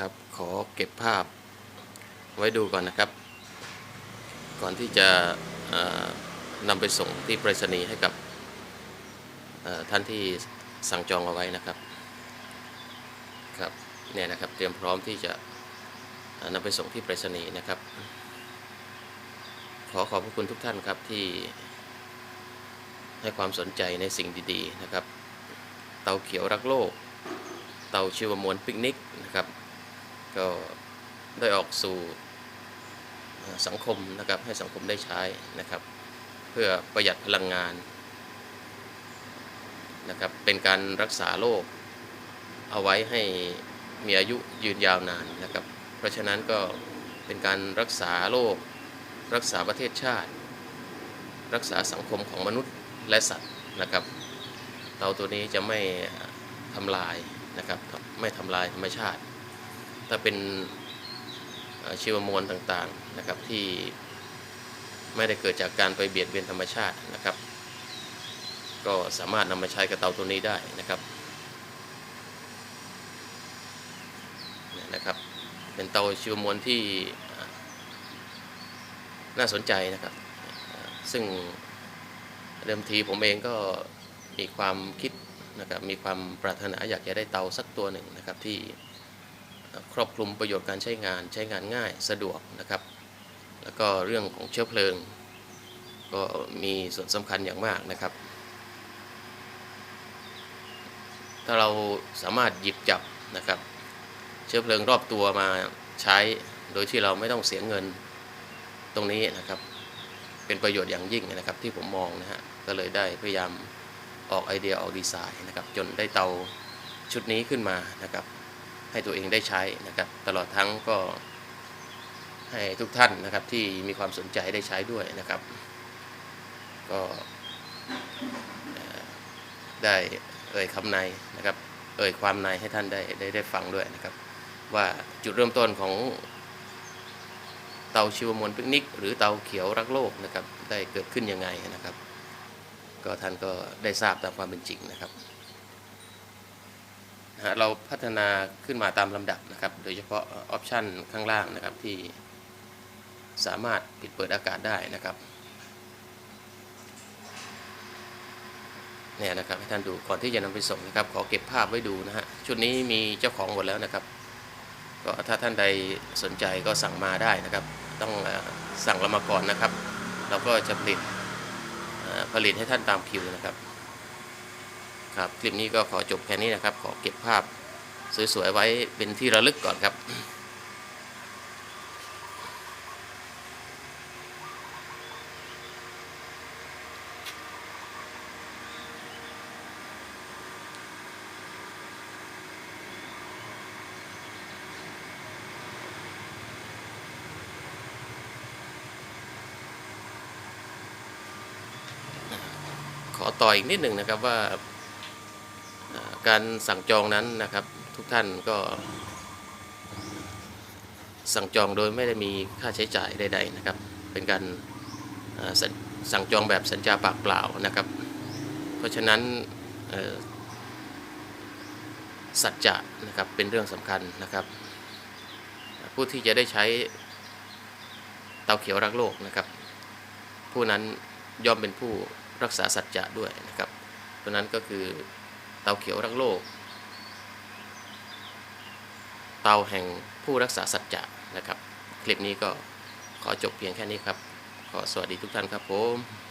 นะครับ ขอเก็บภาพไว้ดูก่อนนะครับ ก่อนที่จะนำไปส่งที่ไปรษณีย์ให้กับท่านที่สั่งจองเอาไว้นะครับครับเนี่ยนะครับเตรียมพร้อมที่จะนำไปส่งที่ไปรษณีย์นะครับ ขอขอบพระคุณทุกท่านครับที่ให้ความสนใจในสิ่งดีๆนะครับ เตาเขียวรักโลก เตาชีวมวลปิกนิกนะครับ ก็ได้ออกสู่สังคมนะครับให้สังคมได้ใช้นะครับ เพื่อประหยัดพลังงานนะครับเป็นการรักษาโรคเอาไว้ให้มีอายุยืนยาวนานนะครับ เพราะฉะนั้นก็เป็นการรักษาโรครักษาประเทศชาติ รักษาสังคมของมนุษย์และสัตว์นะครับเตาตัวนี้จะไม่ทำลายนะครับไม่ทำลายธรรมชาติ ถ้าเป็นชีวมวลต่างๆนะครับที่ไม่ได้เกิดจากการไปเบียดเบียนธรรมชาตินะครับ ก็สามารถนำมาใช้กับเตาตัวนี้ได้นะครับนี่นะครับ เป็นเตาชีวมวลที่น่าสนใจนะครับ ซึ่งเดิมทีผมเองก็มีความคิดนะครับมีความปรารถนาอยากจะได้เตาสักตัวหนึ่งนะครับที่ ครอบคลุมประโยชน์การใช้งานใช้งานง่ายสะดวกนะครับ แล้วก็เรื่องของเชื้อเพลิง ก็มีส่วนสำคัญอย่างมากนะครับ ถ้าเราสามารถหยิบจับนะครับ เชื้อเพลิงรอบตัวมาใช้โดยที่เราไม่ต้องเสียเงินตรงนี้นะครับ เป็นประโยชน์อย่างยิ่งนะครับที่ผมมองนะฮะก็เลยได้พยายามออกไอเดียออกดีไซน์นะครับ จนได้เตาชุดนี้ขึ้นมานะครับ ให้ตัวเองได้ใช้นะครับ ตลอดทั้งก็ให้ทุกท่านนะครับที่มีความสนใจได้ใช้ด้วยนะครับ ก็ได้เอ่ยคำในนะครับ เอ่ยความในให้ท่านได้ได้ได้ฟังด้วยนะครับ ว่าจุดเริ่มต้นของเตาชีวมวลปิกนิก หรือเตาเขียวรักโลกนะครับ ได้เกิดขึ้นยังไงนะครับ ก็ท่านก็ได้ทราบตามความเป็นจริงนะครับ นะเราพัฒนาขึ้นมาตามลำดับนะครับ โดยเฉพาะออปชันข้างล่างนะครับที่สามารถปิดเปิดอากาศได้นะครับเนี่ยนะครับให้ท่านดูก่อนที่จะนำไปส่งนะครับ ขอเก็บภาพไว้ดูนะฮะชุดนี้มีเจ้าของหมดแล้วนะครับ ก็ถ้าท่านใดสนใจก็สั่งมาได้นะครับ ต้องสั่งเรามาก่อนนะครับ เราก็จะผลิตผลิตให้ท่านตามคิวนะครับ ครับคลิปนี้ก็ขอจบแค่นี้นะครับ ขอเก็บภาพสวยๆไว้เป็นที่ระลึกก่อนครับขอต่ออีกนิดหนึ่งนะครับว่า การสั่งจองนั้นนะครับ ทุกท่านก็ สั่งจองโดยไม่ได้มีค่าใช้จ่ายใดๆนะครับ เป็นการสั่งจองแบบสัญญาปากเปล่านะครับ เพราะฉะนั้นสัจจะนะครับเป็นเรื่องสำคัญนะครับ ผู้ที่จะได้ใช้เตาเขียวรักโลกนะครับ ผู้นั้นย่อมเป็นผู้รักษาสัจจะด้วยนะครับเพราะนั้นก็คือ เตาเขียวรักโลก เตาแห่งผู้รักษาสัจจะนะครับ คลิปนี้ก็ขอจบเพียงแค่นี้ครับ ขอสวัสดีทุกท่านครับผม